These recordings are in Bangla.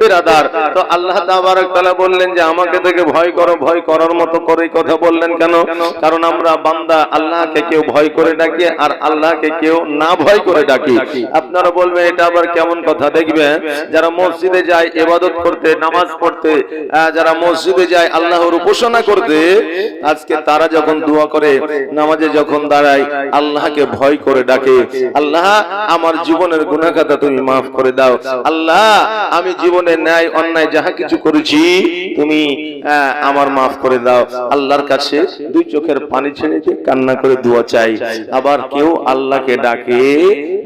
বিরাদার। তো আল্লাহ তাআলা বললেন যে, আমাকে থেকে ভয় করো, ভয় করার মতো করে কথা বললেন কেন? কারণ আমরা বান্দা, আল্লাহকে কেউ ভয় করে ডাকি আর আল্লাহকে কেউ না ভয় করে ডাকি। আপনারা বলবেন, এটা আবার কেমন কথা? দেখবেন, যারা মসজিদে যায়, ইবাদত করতে, নামাজ পড়তে যারা মসজিদে যায়, আল্লাহর উপাসনা করতে, আজকে তারা যখন দোয়া করে, নামাজে যখন দাঁড়ায়, আল্লাহকে ভয় করে ডাকে। আল্লাহ, আমার জীবনের গুনাহখাতা তুমি মাফ করে দাও। আল্লাহ, আমি জীবনে ন্যায়, অন্যায় যাহা কিছু করেছি, তুমি আমার মাফ করে দাও। আল্লাহর কাছে দুই চোখের পানি ছেড়ে যে কান্না করে দোয়া চাই। আবার কেউ আল্লাহকে ডাকে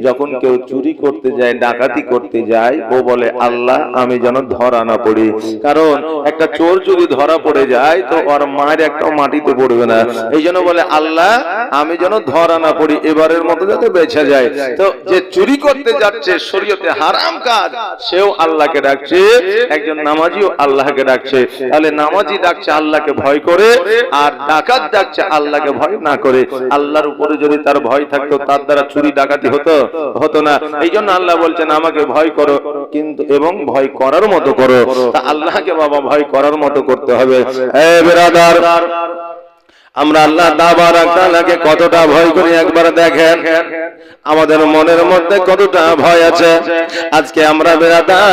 যখন কেউ চুরি করতে যায় ডাকাতি করতে যায় ও বলে আল্লাহ আমি যেন ধরা না পড়ি। কারণ একটা চোর যদি ধরা পড়ে যায় তো ওর মায়ের একটা মাটিতে পড়বে না। এই জন্য বলে আল্লাহ আমি যেন ধরা না পড়ি এবারের মতো যাতে বেঁচে যায়। তো যে চুরি করতে যাচ্ছে শরীয়তে হারাম কাজ সেও আল্লাহকে ডাকছে একজন নামাজিও আল্লাহকে ডাকছে। তাহলে নামাজি ডাকছে। আল্লাহকে ভয় করে আর ডাকাত ডাকছে আল্লাহকে ভয় না করে আল্লাহর উপরে যদি তার ভয় থাকতো তার দ্বারা চুরি ডাকাতি হতো হতো না। এই জন্য আল্লাহ বলছেন, আমাকে ভয় করো। কিন্তু এবং ভয় করার মতো করো। আল্লাহকে বাবা, ভয় করার মতো করতে হবে। আমরা আল্লাহ তাআলাকে কতটা ভয় করি একবার দেখেন। আমাদের মনের মধ্যে কতটা ভয় আছে। আজকে আমরা বেরাদার,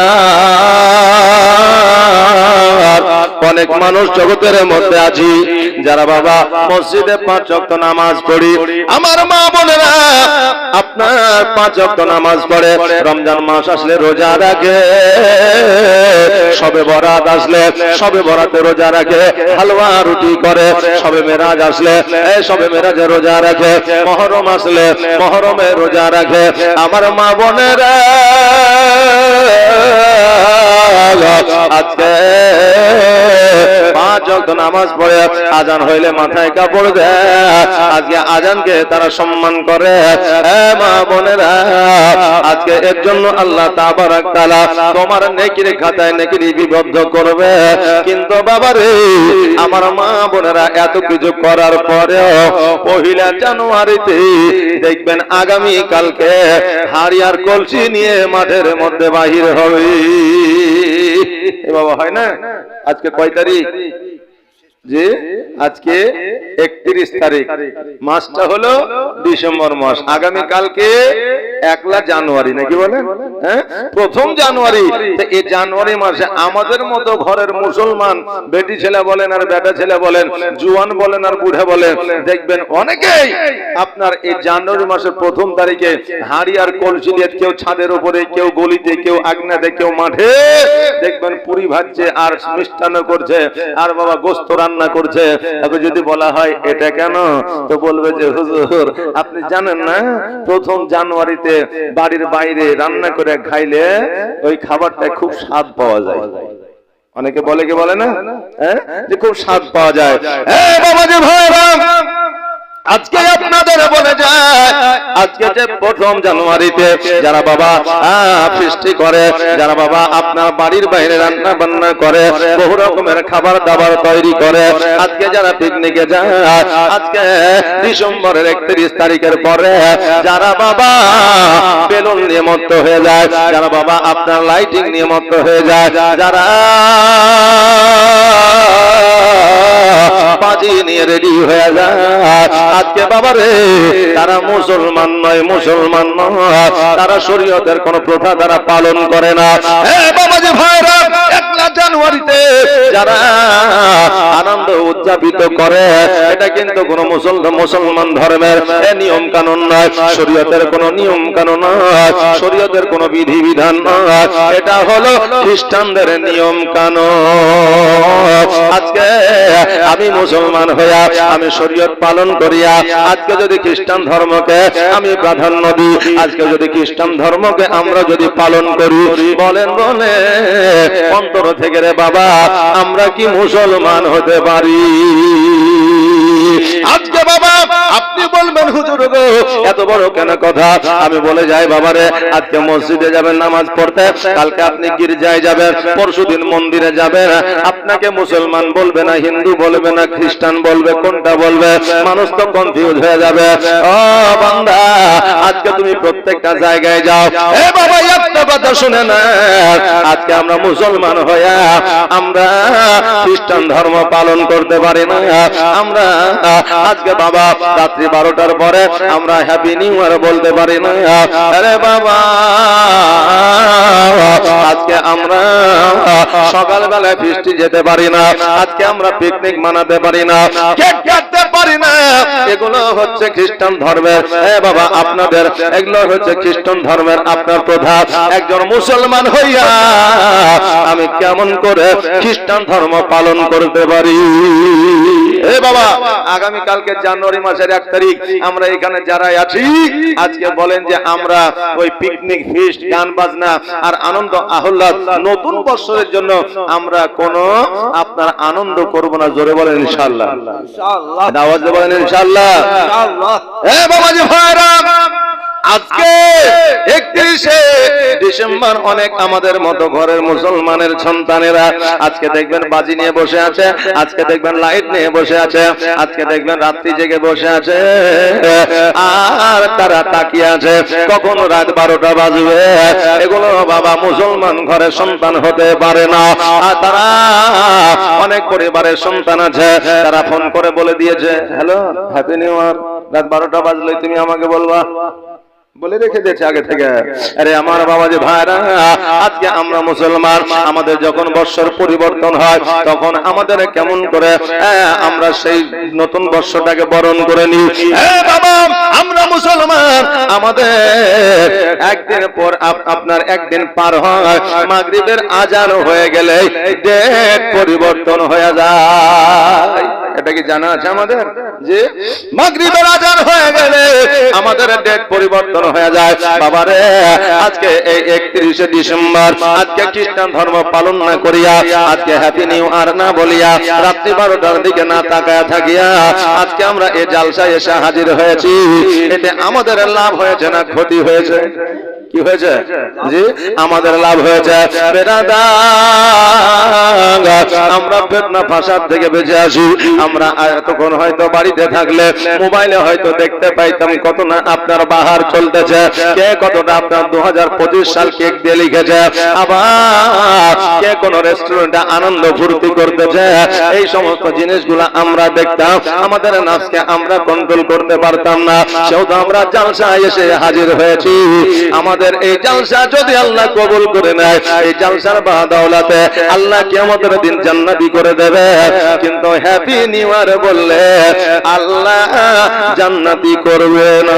অনেক মানুষ জগতের মধ্যে আছি। যারা বাবা মসজিদে পাঁচ ওয়াক্ত নামাজ পড়ি, আমার মা বোনেরা আপনার পাঁচ ওয়াক্ত নামাজ পড়ে, রমজান মাস আসলে রোজা রাখে। সবে বরাত আসলে, সবে বরাতে রোজা রাখে, হালুয়া রুটি করে, সবে মেরাজ আসলে সবে মেরাজে রোজা রাখে, মহরম আসলে, মহরমে রোজা রাখে। আমার মা বোনেরা, আজকে ওয়াক্ত নামাজ পড়ে আজান হইলে মাথায় কাপড় দেয়। আজকে আজানকে তারা সম্মান করে। মা বোনেরা আজকে এর জন্য আল্লাহ তাবারাক তাআলা তোমার নেকির খাতায় নেকি লিপিবদ্ধ করবে। কিন্তু বাবা রে আমার মা বোনেরা এত কিছু করার পরেও পহিলা জানুয়ারিতে দেখবেন আগামী কালকে হাড়িয়ার কলসি নিয়ে মাঠের মধ্যে বাহির হবে। বাবা হয় না? আজকে কয় তারিখ? যে আজকে একত্রিশ তারিখ। মাসটা হলো ডিসেম্বর মাস। আগামী কালকে একলা জানুয়ারি, নাকি বলেন? হ্যাঁ? প্রথম জানুয়ারি। এই জানুয়ারি মাসে আমাদের মতো ঘরের মুসলমান, বেটি ছেলে বলেন আর বেটা ছেলে বলেন, জুয়ান বলেন আর বুড়া বলেন, দেখবেন অনেকেই আপনার এই জানুয়ারি মাসের প্রথম তারিখে হাড়ি আর কলসি নিয়ে কেউ ছাদের উপরে, কেউ গলিতে, কেউ আগনাতে কেউ মাঠে দেখবেন পুরি ভাজছে আর মিষ্টান্ন করছে। আর বাবা গোস্ত করছে। তাকে যদি বলা হয়, এটা কেন? তো বলবে যে, হুজুর, আপনি জানেন না, প্রথম জানুয়ারিতে বাড়ির বাইরে রান্না করে খাইলে ওই খাবারটা খুব স্বাদ পাওয়া যায়। অনেকে বলে কি বলে না? হ্যাঁ? যে খুব স্বাদ পাওয়া যায়। বাবা যে ভাইরা আজকে আপনাদের বলে যায়, আজকে যে প্রথম জানুয়ারিতে যারা বাবা ফিস্টি করে, যারা বাবা আপনার বাড়ির বাইরে রান্না বান্না করে, বহু রকমের খাবার দাবার তৈরি করে, আজকে যারা পিকনিকে যায়, আজকে ডিসেম্বরের একত্রিশ তারিখের পরে যারা বাবা বেলুন নিয়ে হয়ে যায়, যারা বাবা আপনার লাইটিং নিয়ে হয়ে যায়, যারা বাজি নিয়ে রেডি হয়ে যায় আজকে বাবা রে, তারা মুসলমান নয় মুসলমান নয়। তারা শরীয়তের কোন প্রথা তারা পালন করে না। এ বাবাজি ভাইরা জানুয়ারিতে যারা আনন্দ উদযাপিত করে, এটা কিন্তু কোন মুসলমান মুসলমান ধর্মের নিয়ম কানুন নয়। শরীয়তের কোন নিয়ম কানুন নয়। শরীয়তের কোন বিধি বিধান নয়। এটা হলো খ্রিস্টানদের নিয়ম কানুন আজকে আমি মুসলমান হইয়া, আমি শরীয়ত পালন করিয়া, আজকে যদি খ্রিস্টান ধর্মকে আমি প্রাধান্য দিই, আজকে যদি খ্রিস্টান ধর্মকে আমরা যদি পালন করি, বলেন বলে অন্তর থেকে বাবা আমরা কি মুসলমান হতে পারি? আজকে বাবা, আপনি বলবেন, হুজুর গো, এত বড় কেন কথা? আমি বলে যাই, বাবারে, আজকে মসজিদে যাবেন, নামাজ পড়তে। কালকে আপনি গির্জায় যাবেন পরশুদিন মন্দিরে যাবেন। আপনাকে মুসলমান বলবে না, হিন্দু বলবে না, খ্রিস্টান বলবে, কোনটা বলবে? মানুষ তো কনফিউজ হয়ে যাবে। ও বান্দা, আজকে তুমি প্রত্যেকটা জায়গায় যাও। এ বাবা, একটা কথা শুনে না। আজকে আমরা মুসলমান হয়ে আমরা খ্রিস্টান ধর্ম পালন করতে পারি না। আমরা আজকে বাবা, রাত্রি বারোটার পরে আমরা হ্যাপি নিউ ইয়ার বলতে পারি না। আরে বাবা, আজকে আমরা সকালবেলায় ফিস্টি যেতে পারি না, আজকে আমরা পিকনিক মানাতে পারি না এগুলো হচ্ছে খ্রিস্টান ধর্মের। এ বাবা, আপনাদের এগুলো হচ্ছে খ্রিস্টান ধর্মের আপনার একজন মুসলমান হইয়া আমি কেমন করে খ্রিস্টান ধর্ম পালন করতে পারি? বাবা আগামী কালকে জানুয়ারি মাসের এক তারিখ আমরা এখানে যারা আছি আজকে বলেন যে আমরা ওই পিকনিক ফিস্ট গান বাজনা আর আনন্দ আহ্লাদ নতুন বছরের জন্য আমরা কোন আপনার আনন্দ করব না জোরে বলেন ইনশাআল্লাহ। ইনশাআল্লাহ। আওয়াজে বলেন ইনশাআল্লাহ। ইনশাআল্লাহ। এ বাবাজি ভাইরা আজকে একত্রিশে ডিসেম্বর অনেক আমাদের মতো ঘরের মুসলমানের সন্তানেরা আজকে দেখবেন বাজি নিয়ে বসে আছে, আজকে দেখবেন লাইট নিয়ে বসে আছে, আজকে দেখবেন রাত্রি জেগে বসে আছে। আর তারা তাকিয়ে আছে, কখন রাত বারোটা বাজবে। এগুলো বাবা মুসলমান ঘরের সন্তান হতে পারে না। আর তারা অনেক পরিবারের সন্তান আছে, তারা ফোন করে বলে দিয়েছে, হ্যালো হ্যাপি নিউ ইয়ার রাত বারোটা বাজলে তুমি আমাকে বলবা? বলে রেখে দিয়েছে আগে থেকে। আরে আমার বাবা যে ভাইরা, আজকে আমরা মুসলমান, আমাদের যখন বর্ষর পরিবর্তন হয়, তখন আমাদের কেমন করে আমরা সেই নতুন বর্ষটাকে বরণ করে বাবা, আমরা মুসলমান, আমাদের একদিন পর আপনার একদিন পার হয়, মাগরিবের আজান হয়ে গেলে পরিবর্তন হয়ে যায়। এটা কি জানা আছে আমাদের? যে মাগরিবের আজান হয়ে গেলে আমাদের ডেট পরিবর্তন হয়ে যায়। বাবারে, আজকে এই একত্রিশে ডিসেম্বর, আজকে খ্রিস্টান ধর্ম পালন না করিয়া, আজকে হ্যাপি নিউ আর না বলিয়া, রাত্রি বারোটার দিকে না তাকায় থাকিয়া, আজকে আমরা এই জালসায় এসে হাজির হয়েছি। এতে আমাদের লাভ হয়েছে না ক্ষতি হয়েছে? কি হয়েছে? জি আমাদের লাভ হয়েছে। আমরা ফেতনা ফাসাদ থেকে বেঁচে আসি। আমরা এতক্ষণ হয়তো বাড়িতে থাকলে মোবাইলে হয়তো দেখতে পাইতাম কত না আপনার বাহার চলতেছে। কে কতটা আপনার দু সাল কেক দিয়ে লিখেছে। আবার কে কোন রেস্টুরেন্টে আনন্দ ফুর্তি করতেছে। এই সমস্ত জিনিসগুলো আমরা দেখতাম। আমাদের নাচকে আমরা কন্ট্রোল করতে পারতাম না। সেহেতু আমরা জালসা এসে হাজির হয়েছি। আমাদের এই জালসা যদি আল্লাহ কবুল করে নেয়, এই জালসার বাদাওলাতে আল্লাহ কিয়ামতের দিন জান্নাতি করে দেবে। কিন্তু হ্যাপি নিউ ইয়ার বললে আল্লাহ জান্নাতি করবে না।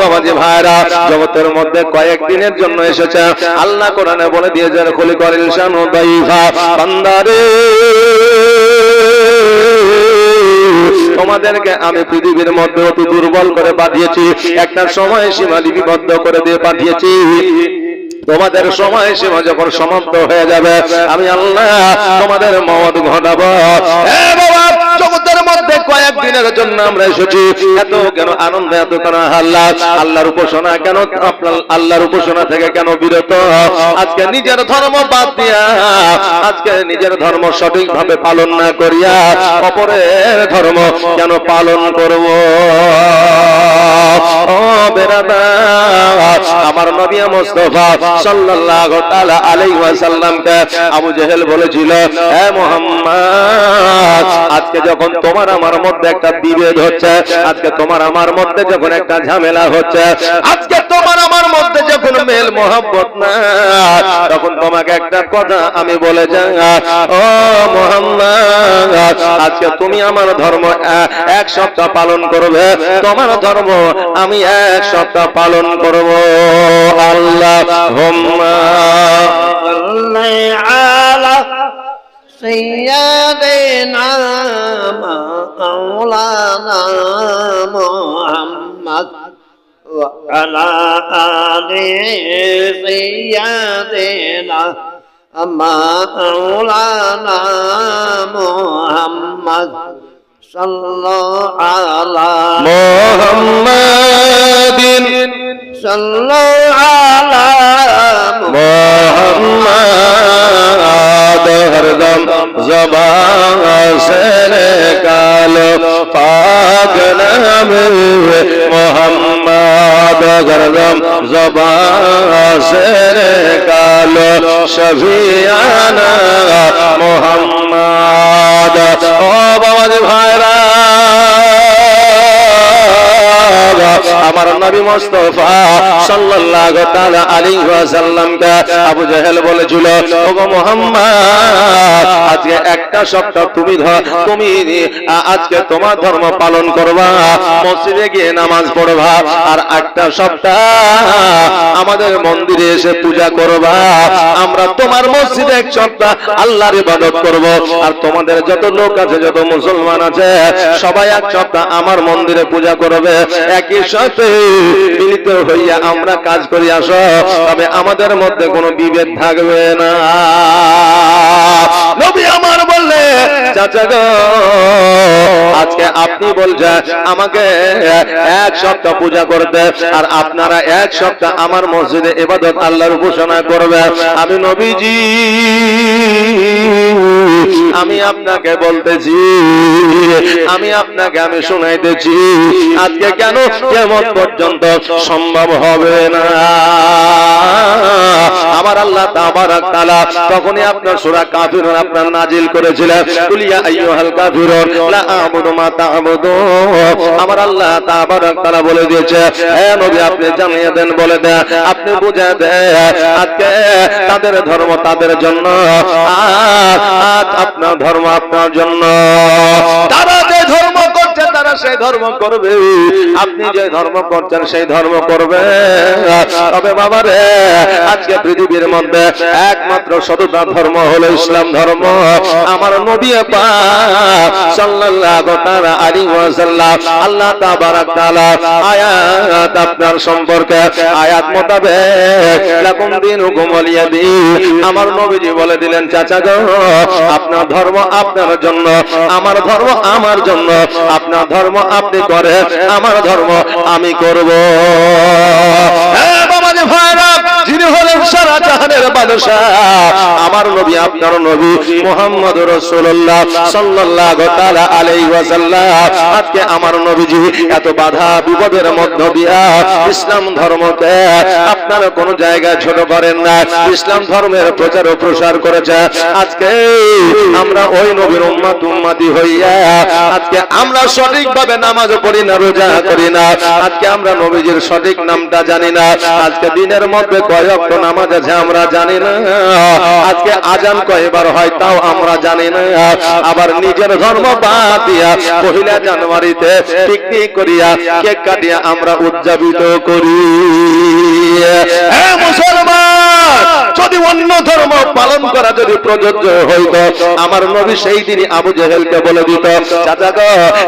বাবাজি ভাইরা, জগতের মধ্যে কয়েকদিনের জন্য এসেছে। আল্লাহ কোরআনে বলে দিয়েছেন, খলি করিল শানু দাইফা বান্দারে। তোমাদেরকে আমি পৃথিবীর মধ্যে অতি দুর্বল করে পাঠিয়েছি। একটা সময় সীমা লিপিবদ্ধ করে দিয়ে পাঠিয়েছি। তোমাদের সময় সীমা যখন সমাপ্ত হয়ে যাবে, আমি আল্লাহ তোমাদের মত ঘটাবো। মধ্যে কয়েকদিনের জন্য আমরা এসেছি। এত কেন আনন্দ, এত কেন আল্লাহ আল্লাহর উপাসনা কেন, আপনার আল্লাহর উপাসনা থেকে কেন বিরত? আজকে নিজের ধর্ম বাদ দিয়া, আজকে নিজের ধর্ম সঠিকভাবে পালন না করিয়া অপরের ধর্ম কেন পালন করব? ও বেরাদার আমার নবী মুস্তাফা সাল্লাল্লাহু তাআলা আলাইহি ওয়াসাল্লামকে আবু জেহেল বলেছিল হে মুহাম্মদ, আজকে যখন তোমার আমার মধ্যে একটা বিভেদ হচ্ছে, আজকে তোমার আমার মধ্যে যখন একটা ঝামেলা হচ্ছে, আজকে তোমার আমার মধ্যে যখন মেল মোহাম্মত না তখন তোমাকে একটা কথা আমি বলে যাই ও মোহাম্মদ আজকে তুমি আমার ধর্ম এ- এক সপ্তাহ পালন করবে তোমার ধর্ম আমি এক সপ্তাহ পালন করব আল্লাহ صل على سيدنا مولانا محمد وعلى آل سيدنا مولانا محمد صلى الله على محمد صلى الله على محمد هردم زبان سنكال نکالو پاک محمد بگردم زبان سر کالو شفیعانا محمد او بابا دی بھائرہ আমার নবী মুস্তাফা সাল্লাল্লাহু তাআলা আলাইহি ওয়াসাল্লামকে আবু জেহেল বলেছিল, ওগো মুহাম্মদ, আজকে একটা সপ্তাহ তুমি তুমি আজকে তোমার ধর্ম পালন করবা, মসজিদে গিয়ে নামাজ পড়বা, আর একটা সপ্তাহ আমাদের মন্দিরে এসে পূজা করবা, আমরা তোমার মসজিদে এক সপ্তাহ আল্লাহর ইবাদত করব, আর তোমাদের যত লোক আছে, যত মুসলমান আছে, সবাই এক সপ্তাহ আমার মন্দিরে পূজা করবে, একই সাথে মিলিত হইয়া আমরা কাজ করি, আসো। তবে আমাদের মধ্যে কোনো বিভেদ থাকবে না। নবী আমার বললে, চাচা গো, আজকে আপনি বলছেন আমাকে এক সপ্তাহ পূজা করবে আর আপনারা এক সপ্তাহ আমার মসজিদে এবাদত আল্লাহর উপাসনা করবে। আমি নবীজি, আমি আপনাকে বলতেছি আমি আপনাকে আমি শোনাইতেছি। আজকে কেন কেমন পর্যন্ত সম্ভব হবে না? আমার আল্লাহ তাবারাক তখনই আপনার সূরা কাফিরুন আপনার নাজিল করেছিলেন। আপনি জানিয়ে দেন, বলে আপনি আজকে তাদের ধর্ম তাদের জন্য আপনার ধর্ম আপনার জন্য। করছে সেই ধর্ম করবে। আপনি যে ধর্ম করছেন সেই ধর্ম করবে। তবে বাবা রে, আজকে পৃথিবীর মধ্যে একমাত্র সততা ধর্ম হলো ইসলাম ধর্ম। আমার নবী আল্লাহ আপনার সম্পর্কে আয়াত আমার নবীজি বলে দিলেন, চাচা আপনার ধর্ম আপনার জন্য, আমার ধর্ম আমার জন্য, আপনার ধর্ম আপনি করেন আমার ধর্ম আমি করব। বাবা যে যিনি হলেন সারা জাহানের বাদশাহ আমার নবী, আপনার নবী মোহাম্মদ রাসূলুল্লাহ সাল্লাল্লাহু তাআলা আলাইহি আজকে আমার নবীজি এত বাধা বিপদের মধ্য দিয়া ইসলাম ধর্মকে আপনারা কোন জায়গায় ছোট করেন না। ইসলাম ধর্মের প্রচার ও প্রসার করেছে। আজকে আমরা ওই নবীর উম্মাত উম্মাতি হইয়া আজকে আমরা সঠিকভাবে নামাজ পড়ি না, রোজা করি না। আজকে আমরা নবীজির সঠিক নামটা জানি না। আজকে দিনের মধ্যে কয়েকটা নামাজ আছে আমরা জানি না। আজকে আজান কয়বার হয় তাও আমরা জানি না। আবার নিজের ধর্ম বাদ দিয়া পহিলা জানুয়ারিতে পিকনিক করিয়া কেক কাটিয়া আমরা উদযাপিত করি। মুসলমান! যদি অন্য ধর্ম পালন করা যদি প্রযোজ্য হইত, আমার নবী সেই দিনই আবু জেহেলকে বলে দিত, চাচা গো,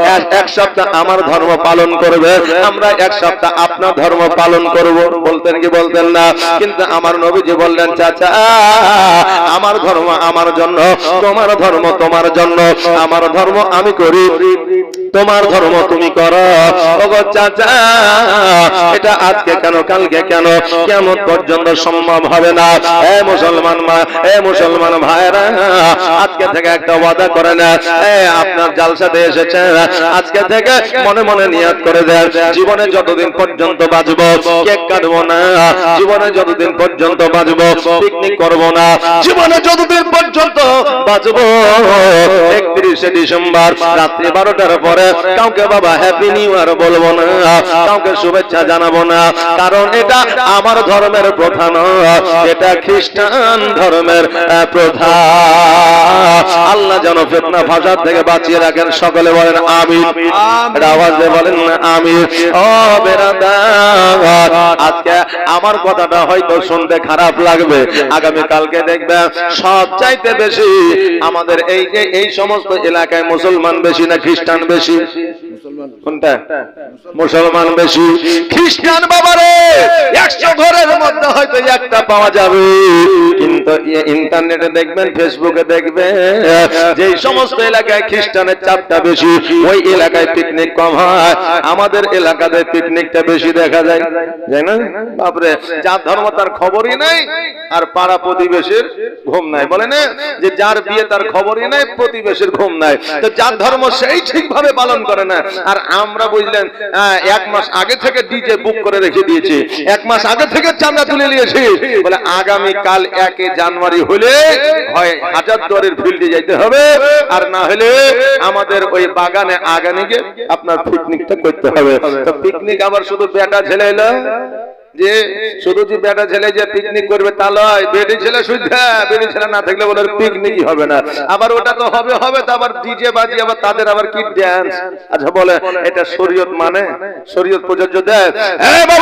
এক- সপ্তাহ আমার ধর্ম পালন করবে, আমরা এক সপ্তাহ আপনার ধর্ম পালন করব। বলতেন কি বলতেন না, কিন্তু আমার নবীজি বললেন, চাচা, আমার ধর্ম আমার জন্য, তোমার ধর্ম তোমার জন্য, আমার ধর্ম আমি করি, তোমার ধর্ম তুমি করো। ওগো চাচা, এটা আজকে কেন, কালকে কেন, কেমন পর্যন্ত সম্ভব হবে না? এ মুসলমান মা, এ মুসলমান ভাইরা আজকে থেকে একটা ওয়াদা করে না এ আপনার জালসাতে এসেছে আজকে থেকে মনে মনে নিয়াত করে দেন, জীবনে যতদিন পর্যন্ত বাঁচবো, কেক কাটবো না, জীবনে যতদিন পর্যন্ত বাঁচবো পিকনিক করব না, জীবনে যতদিন পর্যন্ত বাঁচবো, একত্রিশে ডিসেম্বর, রাত্রি বারোটার পরে কাউকে বাবা হ্যাপি নিউ ইয়ার বলব না, কাউকে শুভেচ্ছা জানাব না, কারণ এটা আমার ধর্মের প্রথা নয়, এটা খ্রিস্টান ধর্মের আহ, আল্লাহ যেন ফেতনা ফাসাদ থেকে বাঁচিয়ে রাখেন সকলে বলেন আমি আওয়াজ বলেন আমি ও আজকে আমার কথাটা হয়তো শুনতে খারাপ লাগবে আগামী কালকে দেখবে সব চাইতে বেশি আমাদের এই যে এই সমস্ত এলাকায় মুসলমান বেশি না খ্রিস্টান বেশি? কোনটা? মুসলমান বেশি। খ্রিস্টান বাবারে, একশো ঘরের মধ্যে হয়তো একটা পাওয়া যাবে। কিন্তু ইন্টারনেটে দেখবেন, ফেসবুকে দেখবেন যে সমস্ত এলাকায় খ্রিস্টানের চাপটা বেশি, ওই এলাকায় পিকনিক কম হয়। আমাদের এলাকাতে পিকনিকটা বেশি দেখা যায়। তাই না? বাপরে, যার ধর্ম তার খবরই নাই, আর পাড়া প্রতিবেশীর ঘুম নাই। বলে না যে যার বিয়ে তার খবরই নাই, প্রতিবেশীর ঘুম নাই। তো যার ধর্ম সেই ঠিকভাবে পালন করে না। আর আমরা বুঝলেন আহ, এক মাস আগে থেকে ডিজে বুক করে রেখে দিয়েছি। এক মাস আগে থেকে চাঁদা তুলে নিয়েছি। বলে আগামী কাল একে জানুয়ারি হলে হয় হাজার দরের ফিল্ডে যাইতে হবে। আর না হলে আমাদের ওই বাগানে আগানে গিয়ে আপনার পিকনিকটা করতে হবে। তো পিকনিক আবার শুধু বেটা ছেলে এলো? যে শুধু যে বেটা ছেলে যে পিকনিক করবে তা লয়, বেটি ছেলে সুদ্ধা বেটি ছেলে না থাকলে বলে পিকনিক হবে না। আবার ওটা তো হবে হবে, তো আবার ডিজে বাজি আবার তাদের আবার কি ড্যান্স আচ্ছা বলে, এটা শরীয়ত মানে? শরীয়ত প্রযোজ্য দেয় এ বাবা